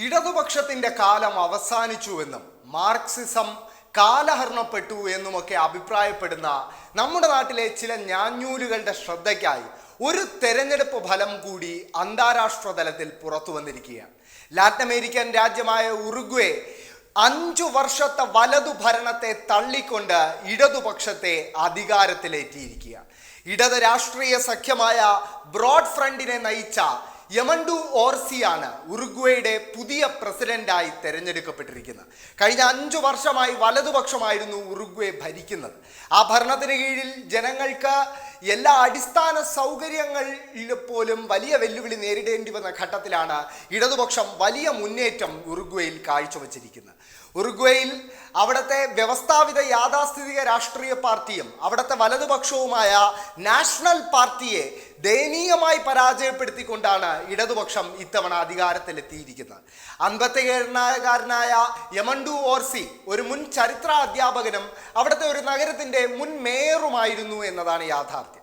ഇടതുപക്ഷത്തിന്റെ കാലം അവസാനിച്ചുവെന്നും മാർക്സിസം കാലഹരണപ്പെട്ടു എന്നുമൊക്കെ അഭിപ്രായപ്പെടുന്ന നമ്മുടെ നാട്ടിലെ ചില ഞാഞ്ഞൂലുകളുടെ ശ്രദ്ധയ്ക്കായി ഒരു തെരഞ്ഞെടുപ്പ് ഫലം കൂടി അന്താരാഷ്ട്ര തലത്തിൽ പുറത്തു വന്നിരിക്കുകയാണ്. ലാറ്റിൻ അമേരിക്കൻ രാജ്യമായ ഉറുഗ്വേ അഞ്ചു വർഷത്തെ വലതു ഭരണത്തെ തള്ളിക്കൊണ്ട് ഇടതുപക്ഷത്തെ അധികാരത്തിലേറ്റിയിരിക്കുകയാണ്. ഇടത് രാഷ്ട്രീയ സഖ്യമായ ബ്രോഡ് ഫ്രണ്ടിനെ നയിച്ച യമണ്ടു ഓർസിയാണ് ഉറുഗ്വേയുടെ പുതിയ പ്രസിഡന്റായി തെരഞ്ഞെടുക്കപ്പെട്ടിരിക്കുന്നത്. കഴിഞ്ഞ അഞ്ചു വർഷമായി വലതുപക്ഷമായിരുന്നു ഉറുഗ്വേ ഭരിക്കുന്നത്. ആ ഭരണത്തിന് കീഴിൽ ജനങ്ങൾക്ക് എല്ലാ അടിസ്ഥാന സൗകര്യങ്ങളിൽ പോലും വലിയ വെല്ലുവിളി നേരിടേണ്ടി വന്ന ഘട്ടത്തിലാണ് ഇടതുപക്ഷം വലിയ മുന്നേറ്റം ഉറുഗ്വയിൽ കാഴ്ചവെച്ചിരിക്കുന്നത്. ഉറുഗ്വയിൽ അവിടുത്തെ വ്യവസ്ഥാപിത യാഥാസ്ഥിതിക രാഷ്ട്രീയ പാർട്ടിയും അവിടുത്തെ വലതുപക്ഷവുമായ നാഷണൽ പാർട്ടിയെ ദയനീയമായി പരാജയപ്പെടുത്തിക്കൊണ്ടാണ് ഇടതുപക്ഷം ഇത്തവണ അധികാരത്തിലെത്തിയിരിക്കുന്നത്. അൻപത്തിയേഴാകാരനായ യമണ്ടു ഓർസി ഒരു മുൻ ചരിത്ര അധ്യാപകനും അവിടുത്തെ ഒരു നഗരത്തിന്റെ മുൻ മേയറുമായിരുന്നു എന്നതാണ് യാഥാർത്ഥ്യം.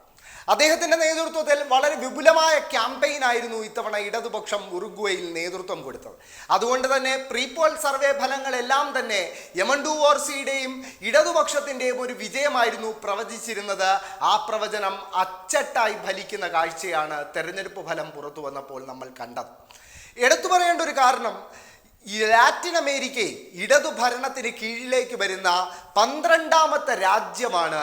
അദ്ദേഹത്തിന്റെ നേതൃത്വത്തിൽ വളരെ വിപുലമായ ക്യാമ്പയിൻ ആയിരുന്നു ഇത്തവണ ഇടതുപക്ഷം ഉറുഗ്വയിൽ നേതൃത്വം കൊടുത്തത്. അതുകൊണ്ട് തന്നെ പ്രീപോൾ സർവേ ഫലങ്ങളെല്ലാം തന്നെ യമണ്ടു ഓർസിയുടെയും ഇടതുപക്ഷത്തിന്റെയും ഒരു വിജയമായിരുന്നു പ്രവചിച്ചിരുന്നത്. ആ പ്രവചനം അച്ചട്ടായി ഫലിക്കുന്ന കാഴ്ചയാണ് തെരഞ്ഞെടുപ്പ് ഫലം പുറത്തു വന്നപ്പോൾ നമ്മൾ കണ്ടത്. എടുത്തു പറയേണ്ട ഒരു കാരണം ലാറ്റിൻ അമേരിക്കയിൽ ഇടതു ഭരണത്തിന് കീഴിലേക്ക് വരുന്ന പന്ത്രണ്ടാമത്തെ രാജ്യമാണ്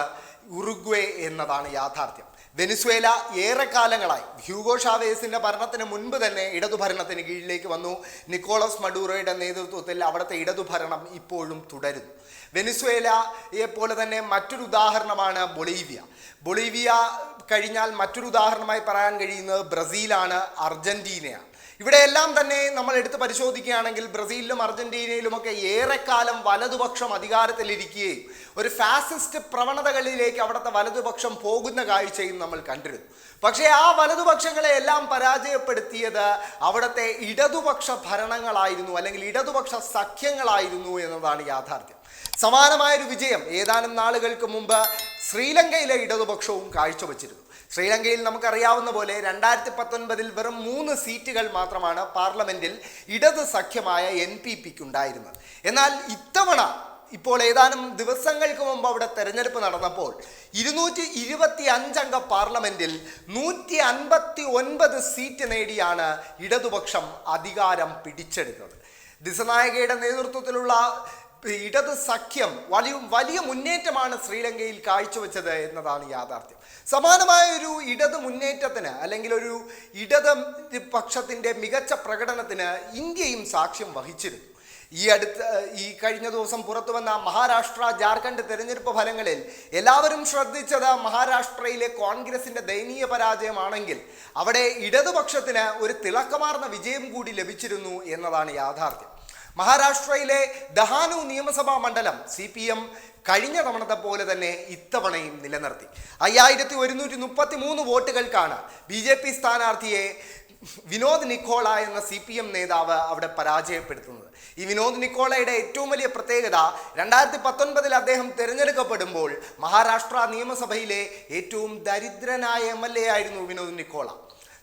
ഉറുഗ്വേ എന്നതാണ് യാഥാർത്ഥ്യം. വെനിസ്വേല ഏറെക്കാലങ്ങളായി ഹ്യൂഗോ ഷാവേസിന്റെ ഭരണത്തിന് മുൻപ് തന്നെ ഇടതുഭരണത്തിന് കീഴിലേക്ക് വന്നു. നിക്കോളസ് മഡൂറോയുടെ നേതൃത്വത്തിൽ അവിടുത്തെ ഇടതുഭരണം ഇപ്പോഴും തുടരുന്നു. വെനിസ്വേലയെ പോലെ തന്നെ മറ്റൊരു ഉദാഹരണമാണ് ബൊളീവിയ. ബൊളീവിയ കഴിഞ്ഞാൽ മറ്റൊരു ഉദാഹരണമായി പറയാൻ കഴിയുന്നത് ബ്രസീലാണ് അർജന്റീനയാണ്. ഇവിടെയെല്ലാം തന്നെ നമ്മൾ എടുത്ത് പരിശോധിക്കുകയാണെങ്കിൽ ബ്രസീലിലും അർജന്റീനയിലുമൊക്കെ ഏറെക്കാലം വലതുപക്ഷം അധികാരത്തിലിരിക്കുകയും ഒരു ഫാസിസ്റ്റ് പ്രവണതകളിലേക്ക് അവിടുത്തെ വലതുപക്ഷം പോകുന്ന കാഴ്ചയും നമ്മൾ കണ്ടിരുന്നു. പക്ഷേ ആ വലതുപക്ഷങ്ങളെ എല്ലാം പരാജയപ്പെടുത്തിയത് അവിടുത്തെ ഇടതുപക്ഷ ഭരണങ്ങളായിരുന്നു അല്ലെങ്കിൽ ഇടതുപക്ഷ സഖ്യങ്ങളായിരുന്നു എന്നതാണ് യാഥാർത്ഥ്യം. സമാനമായൊരു വിജയം ഏതാനും നാളുകൾക്ക് മുമ്പ് ശ്രീലങ്കയിലെ ഇടതുപക്ഷവും കാഴ്ചവെച്ചിരുന്നു. ശ്രീലങ്കയിൽ നമുക്കറിയാവുന്ന പോലെ രണ്ടായിരത്തി പത്തൊൻപതിൽ വെറും മൂന്ന് സീറ്റുകൾ മാത്രമാണ് പാർലമെന്റിൽ ഇടത് സഖ്യമായ എൻ പി പിക്ക് ഉണ്ടായിരുന്നത് എന്നാൽ ഇത്തവണ ഇപ്പോൾ ഏതാനും ദിവസങ്ങൾക്ക് മുമ്പ് അവിടെ തെരഞ്ഞെടുപ്പ് നടന്നപ്പോൾ ഇരുന്നൂറ്റി ഇരുപത്തി അഞ്ചംഗ പാർലമെന്റിൽ നൂറ്റി അൻപത്തി ഒൻപത് സീറ്റ് നേടിയാണ് ഇടതുപക്ഷം അധികാരം പിടിച്ചെടുത്തത്. ദിസനായകയുടെ നേതൃത്വത്തിലുള്ള ഇടത് സഖ്യം വലിയ വലിയ മുന്നേറ്റമാണ് ശ്രീലങ്കയിൽ കാഴ്ചവെച്ചത് എന്നതാണ് യാഥാർത്ഥ്യം. സമാനമായ ഒരു ഇടത് മുന്നേറ്റത്തിന് അല്ലെങ്കിൽ ഒരു ഇടത് പക്ഷത്തിന്റെ മികച്ച പ്രകടനത്തിന് ഇന്ത്യയും സാക്ഷ്യം വഹിച്ചിരുന്നു. ഈ അടുത്ത ഈ കഴിഞ്ഞ ദിവസം പുറത്തു വന്ന മഹാരാഷ്ട്ര ജാർഖണ്ഡ് തെരഞ്ഞെടുപ്പ് ഫലങ്ങളിൽ എല്ലാവരും ശ്രദ്ധിച്ചത് മഹാരാഷ്ട്രയിലെ കോൺഗ്രസിന്റെ ദയനീയ പരാജയമാണെങ്കിൽ അവിടെ ഇടതുപക്ഷത്തിന് ഒരു തിളക്കമാർന്ന വിജയം കൂടി ലഭിച്ചിരുന്നു എന്നതാണ് യാഥാർത്ഥ്യം. മഹാരാഷ്ട്രയിലെ ദഹാനു നിയമസഭാ മണ്ഡലം സി പി എം കഴിഞ്ഞ തവണത്തെ പോലെ തന്നെ ഇത്തവണയും നിലനിർത്തി. അയ്യായിരത്തി ഒരുന്നൂറ്റി മുപ്പത്തി മൂന്ന് വോട്ടുകൾക്കാണ് ബി ജെ പി സ്ഥാനാർത്ഥിയെ വിനോദ് നിക്കോള എന്ന സി പി എം നേതാവ് അവിടെ പരാജയപ്പെടുത്തുന്നത്. ഈ വിനോദ് നിക്കോളയുടെ ഏറ്റവും വലിയ പ്രത്യേകത രണ്ടായിരത്തി പത്തൊൻപതിൽ അദ്ദേഹം തിരഞ്ഞെടുക്കപ്പെടുമ്പോൾ മഹാരാഷ്ട്ര നിയമസഭയിലെ ഏറ്റവും ദരിദ്രനായ എം എൽ എ ആയിരുന്നു വിനോദ് നിക്കോള.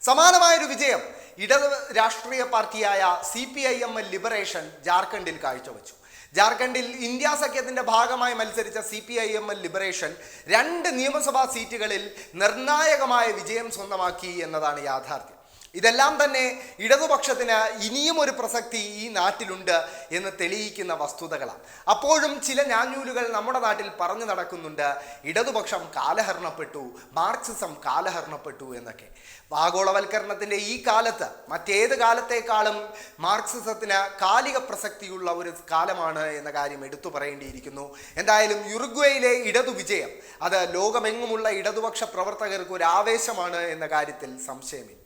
സമാനമായൊരു വിജയം ഇടത് രാഷ്ട്രീയ പാർട്ടിയായ C P I M L liberation ജാർഖണ്ഡിൽ കാഴ്ചവെച്ചു. ജാർഖണ്ഡിൽ ഇന്ത്യ സഖ്യത്തിന്റെ ഭാഗമായി മത്സരിച്ച C P I M L liberation രണ്ട് നിയമസഭാ സീറ്റുകളിൽ നിർണായകമായ വിജയം സ്വന്തമാക്കി എന്നതാണ് യാഥാർത്ഥ്യം. ഇതെല്ലാം തന്നെ ഇടതുപക്ഷത്തിന് ഇനിയും ഒരു പ്രസക്തി ഈ നാട്ടിലുണ്ട് എന്ന് തെളിയിക്കുന്ന വസ്തുതകളാണ്. അപ്പോഴും ചില ഞാഞ്ഞൂലുകൾ നമ്മുടെ നാട്ടിൽ പറഞ്ഞു നടക്കുന്നുണ്ട് ഇടതുപക്ഷം കാലഹരണപ്പെട്ടു മാർക്സിസം കാലഹരണപ്പെട്ടു എന്നൊക്കെ. ആഗോളവൽക്കരണത്തിന്റെ ഈ കാലത്ത് മറ്റേത് കാലത്തേക്കാളും മാർക്സിസത്തിന് കാലിക പ്രസക്തിയുള്ള ഒരു കാലമാണ് എന്ന കാര്യം എടുത്തു പറയേണ്ടിയിരിക്കുന്നു. എന്തായാലും യുറുഗ്വയിലെ ഇടതു വിജയം അത് ലോകമെങ്ങുമുള്ള ഇടതുപക്ഷ പ്രവർത്തകർക്ക് ഒരു ആവേശമാണ് എന്ന കാര്യത്തിൽ സംശയമില്ല.